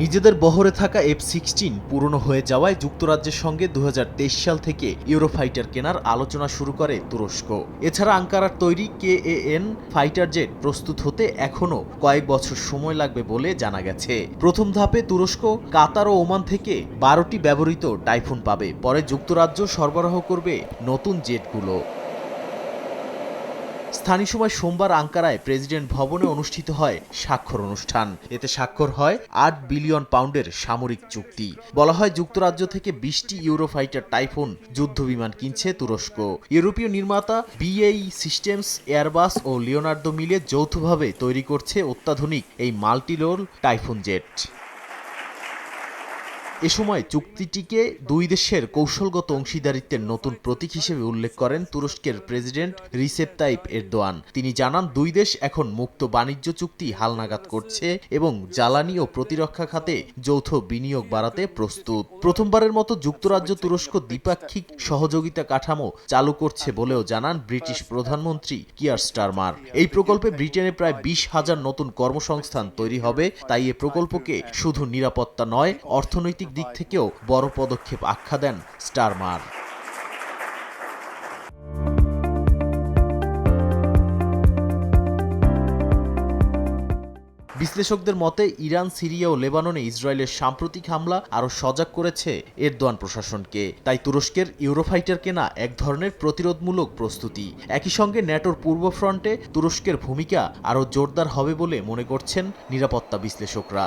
নিজেদের বহরে থাকা এফ সিক্সটিন পুরনো হয়ে যাওয়ায় যুক্তরাজ্যের সঙ্গে দু হাজার তেইশ সাল থেকে ইউরোফাইটার কেনার আলোচনা শুরু করে তুরস্ক। এছাড়া আঙ্কারার তৈরি K A N fighter jet প্রস্তুত হতে এখনও কয়েক বছর সময় লাগবে বলে জানা গেছে। প্রথম ধাপে তুরস্ক, কাতার ও ওমান থেকে বারোটি ব্যবহৃত টাইফুন পাবে। পরে যুক্তরাজ্য সরবরাহ করবে নতুন জেটগুলো স্থানীয় সময় সোমবার আঙ্কারায় প্রেসিডেন্ট ভবনে অনুষ্ঠিত হয় স্বাক্ষর অনুষ্ঠান। এতে স্বাক্ষর হয় আট বিলিয়ন পাউন্ডের সামরিক চুক্তি। বলা হয় যুক্তরাজ্য থেকে বিশটি ইউরোফাইটার টাইফুন যুদ্ধ বিমান কিনছে তুরস্ক। ইউরোপীয় নির্মাতা B A E systems, Airbus O Leonardo মিলে যৌথভাবে তৈরি করছে অত্যাধুনিক এই মাল্টিলোল টাইফুন জেট। এ সময় চুক্তিটিকে দুই দেশের কৌশলগত অংশীদারিত্বের নতুন প্রতীক হিসেবে উল্লেখ করেন তুরস্কের প্রেসিডেন্ট রিসেপ তাইপ এরদোয়ান। তিনি জানান, দুই দেশ এখন মুক্ত বাণিজ্য চুক্তি হালনাগাদ করছে এবং জ্বালানি ও প্রতিরক্ষা খাতে যৌথ বিনিয়োগ বাড়াতে প্রস্তুত। প্রথমবারের মতো যুক্তরাজ্য তুরস্ক দ্বিপাক্ষিক সহযোগিতা কাঠামো চালু করছে বলেও জানান ব্রিটিশ প্রধানমন্ত্রী কিয়ার স্টারমার। এই প্রকল্পে ব্রিটেনে প্রায় বিশ হাজার নতুন কর্মসংস্থান তৈরি হবে। তাই এ প্রকল্পকে শুধু নিরাপত্তা নয়, অর্থনৈতিক দিক থেকেও বড় পদক্ষেপ আখ্যা দেন স্টারমার। বিশ্লেষকদের মতে, ইরান, সিরিয়া ও লেবাননে ইসরায়েলের সাম্প্রতিক হামলা আরও সজাগ করেছে এরদোয়ান প্রশাসনকে। তাই তুরস্কের ইউরোফাইটার কেনা এক ধরনের প্রতিরোধমূলক প্রস্তুতি। একই সঙ্গে ন্যাটোর পূর্ব ফ্রন্টে তুরস্কের ভূমিকা আরও জোরদার হবে বলে মনে করছেন নিরাপত্তা বিশ্লেষকরা।